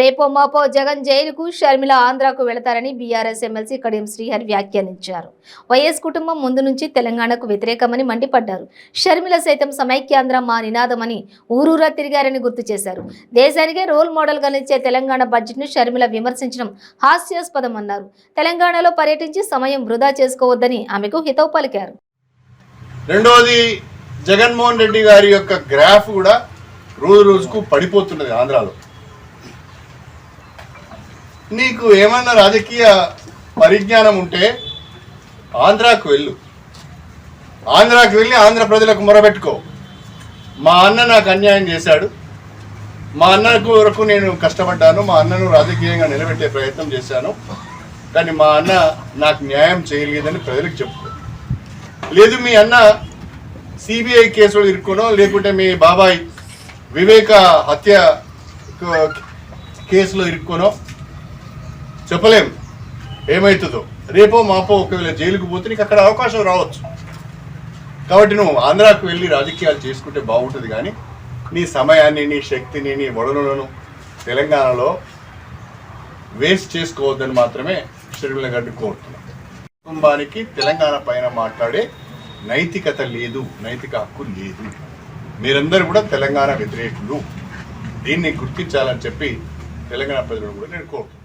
రేపో మాపో జగన్ జైలుకు షర్మిల ఆంధ్రాకు వెళతారని బీఆర్ఎస్ ఎమ్మెల్సీ కడియం శ్రీహరి వ్యాఖ్యానించారు. వైఎస్ కుటుంబం ముందు నుంచి తెలంగాణకు వ్యతిరేకమని మండిపడ్డారు. షర్మిల సైతం సమైక్యాంధ్ర మా నినాదమని ఊరూరా తిరిగారని గుర్తు చేశారు. దేశానికే రోల్ మోడల్గా నిలిచే తెలంగాణ బడ్జెట్ను షర్మిల విమర్శించడం హాస్యాస్పదమన్నారు. తెలంగాణలో పర్యటించి సమయం వృధా చేసుకోవద్దని ఆమెకు హితవు పలికారు. రెండోది జగన్మోహన్ రెడ్డి గారి యొక్క గ్రాఫ్ కూడా రోజు రోజుకు పడిపోతున్నది ఆంధ్రాలో. నీకు ఏమన్నా రాజకీయ పరిజ్ఞానం ఉంటే ఆంధ్రాకు వెళ్ళు. ఆంధ్రాకు వెళ్ళి ఆంధ్ర ప్రజలకు మొరబెట్టుకో. మా అన్న నాకు అన్యాయం చేశాడు. మా అన్నకు వరకు నేను కష్టపడ్డాను. మా అన్నను రాజకీయంగా నిలబెట్టే ప్రయత్నం చేశాను. కానీ మా అన్న నాకు న్యాయం చేయలేదని ప్రజలకు చెప్పుకో లేదు మీ అన్న సిబిఐ కేసులో ఇరుక్కునో లేకుంటే మీ బాబాయ్ వివేక హత్య కేసులో ఇరుక్కునో చెప్పలేం. ఏమవుతుందో రేపో మాపో ఒకవేళ జైలుకు పోతే నీకు అక్కడ అవకాశం రావచ్చు. కాబట్టి నువ్వు ఆంధ్రాకు వెళ్ళి రాజకీయాలు చేసుకుంటే బాగుంటుంది కానీ నీ సమయాన్ని నీ శక్తిని నీ వడలను తెలంగాణలో వేస్ట్ చేసుకోవద్దని మాత్రమే షర్మిల గారిని కోరుతున్నాను కుటుంబానికి తెలంగాణ పైన మాట్లాడే నైతికత లేదు నైతిక హక్కు లేదు. మీరందరూ కూడా తెలంగాణ వ్యతిరేకులు. దీన్ని గుర్తించాలని చెప్పి తెలంగాణ ప్రజలను కూడా నేను కోరుతున్నాను